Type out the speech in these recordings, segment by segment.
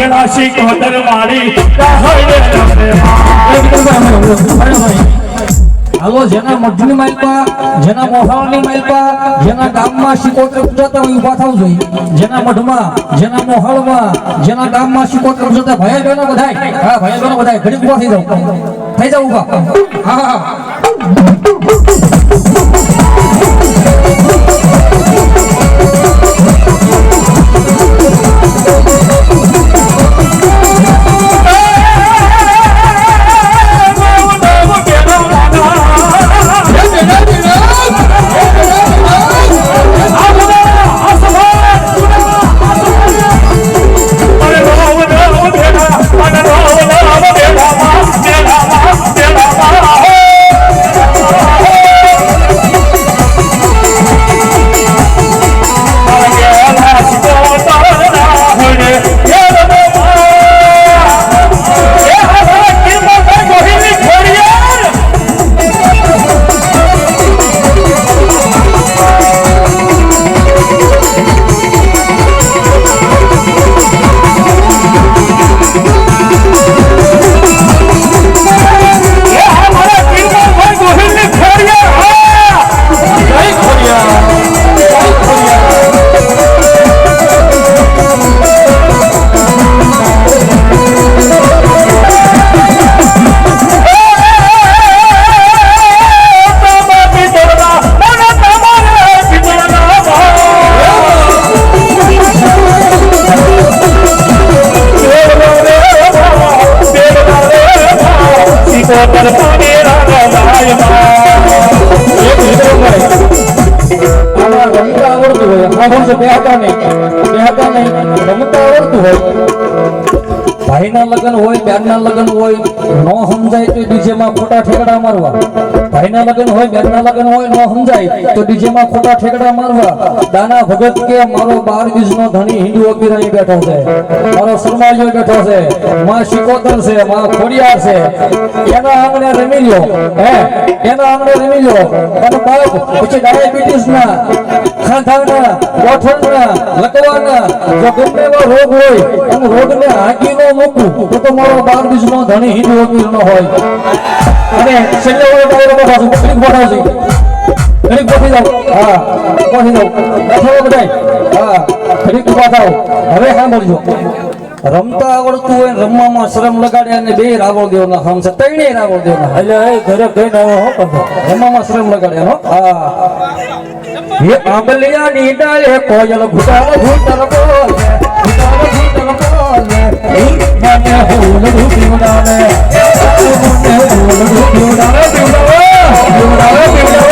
કેળાશી કોતર રાહડે હાલો, જેના મઢની માલપા જેના મોહાવાની માલપા જેના ગામમાં શિકોત્ર પૂજાતા હોય, ઊભા થવું જોઈએ જેના મઢમાં, જેના મોહાળમાં, જેના ગામમાં શિકોત્ર પૂજાતા ભાઈ બહેનો બધાય, હા ભાઈ બહેનો બધાય ઘડી ઊભા થઈ જાવ થઈ જાવ ઊભા. હા હા. ભાઈના લગ્ન હોય બેનના લગ્ન હોય ન સમજાય તો ડીજે માં ખોટા ઠેકડા મારવા. ભાઈના લગ્ન હોય, બેનના લગ્ન હોય, નો સમજાય, તો ડીજે માં ખોટા ઠેકડા મારવા, દાના ભગત કે મારો બાર બીજનો ધણી હિન્દુ અકીરાઈ બેઠો છે, મારો શર્માજીઓ બેઠો છે, માં શિકોતર છે, માં ખોડિયાર છે, એના આંગણે રમી લ્યો હે, એના આંગણે રમી લ્યો અને બાળક પછી ડાયાબિટીસ ના ખાંખાના ગોઠણના, લકવાના, જો ગમે રોગ હોય અને રોગને હાંકી ન મૂકવું તો તો મારો બાર બીજનો ધણી હિન્દુ વકીલ ન હોય. અને છેલ્લે ઓલો ડાયરો છે. ઘડીક છે ઘડીક બોલી જાઓ હા, બોલી જાઓ બેઠો બધાય. હા, ઘડીક ઊભા થાવ હવે સાંભળજો. રમતા આવડતું હોય રમવામાં શ્રમ લગાડે અને બે રાવણ દેવ ના હમ છે ત્રણે રાવણ દેવ ના એટલે એ ઘરે ના હો રમવામાં શ્રમ લગાડે હો. હા. એ આંબલિયા ની ડાળે કોયલ ભૂતાર ભૂતર બોલે ભૂતર ભૂતર બોલે. મને હોલ રૂપિયો ડાલે મને હોલ રૂપિયો ડાલે પીવડાવે પીવડાવે પીવડાવે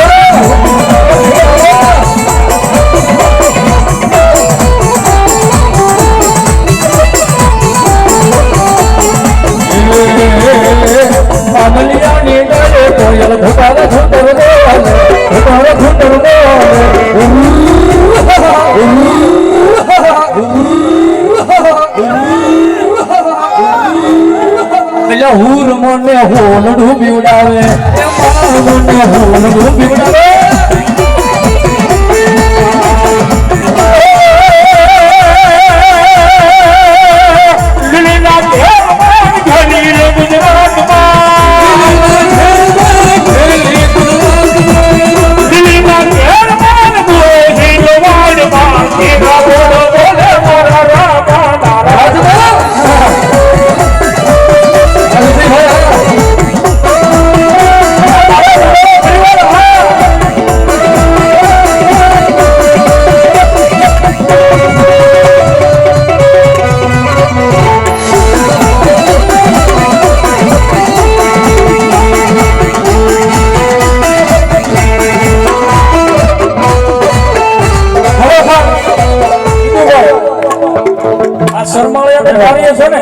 આ શરમાળિયા ને કાર્ય છે ને?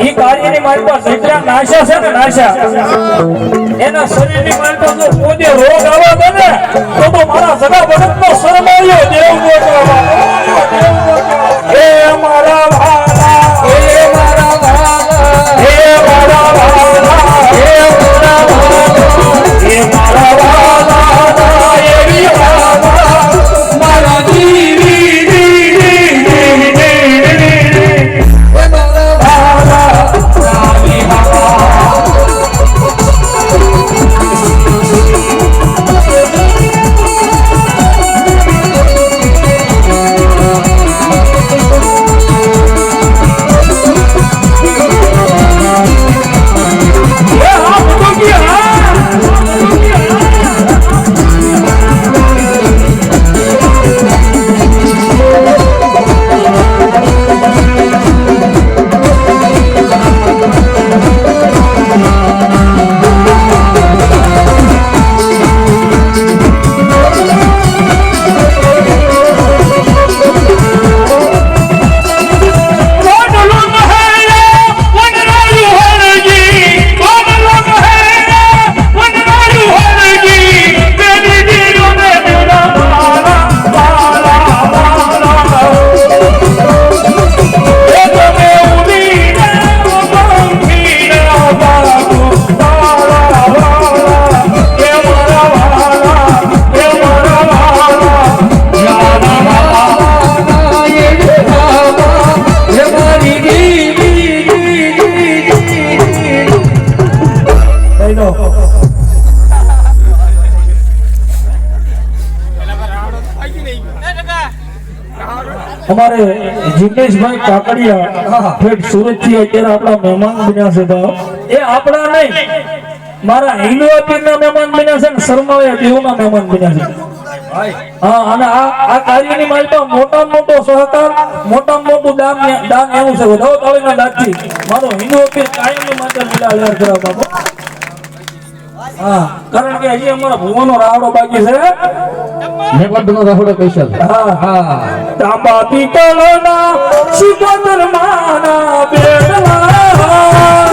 એ કાર્યની મારી પાસે જેટલા નાશા છે ને નાશા. એના શરીરની મારી પાસે કોઈ રોગ આવે ને તો મારા સગા ભગત નો શરમાળિયો દેવ ગોતવા અમારે જિગ્નેશભાઈ કાકડિયા ઠેઠ સુરતથી અત્યારે આપણા મહેમાન બન્યા છે ભાવ એ આપણા નહીં. મારા હિન્દુ પીરના મહેમાન બન્યા છે ને શર્માળિયા દેવના મહેમાન બન્યા છે. હા અને આ આ કાર્યની માલમાં મોટામાં મોટો સહકાર મોટામાં મોટું દાન દાન એવું છે. વધાવો તાળીના દાનથી મારો હિન્દુ પીર કાયમની માટે લીલા લહેર કરા બાપુ હા. કારણ કે હજી અમારા ભુવાનો રાવડો બાકી છે. મેઘવર્ધનો રાવડો કૈશલ હા હા. તાંબા પીતળના શિકોદર માના બેડલા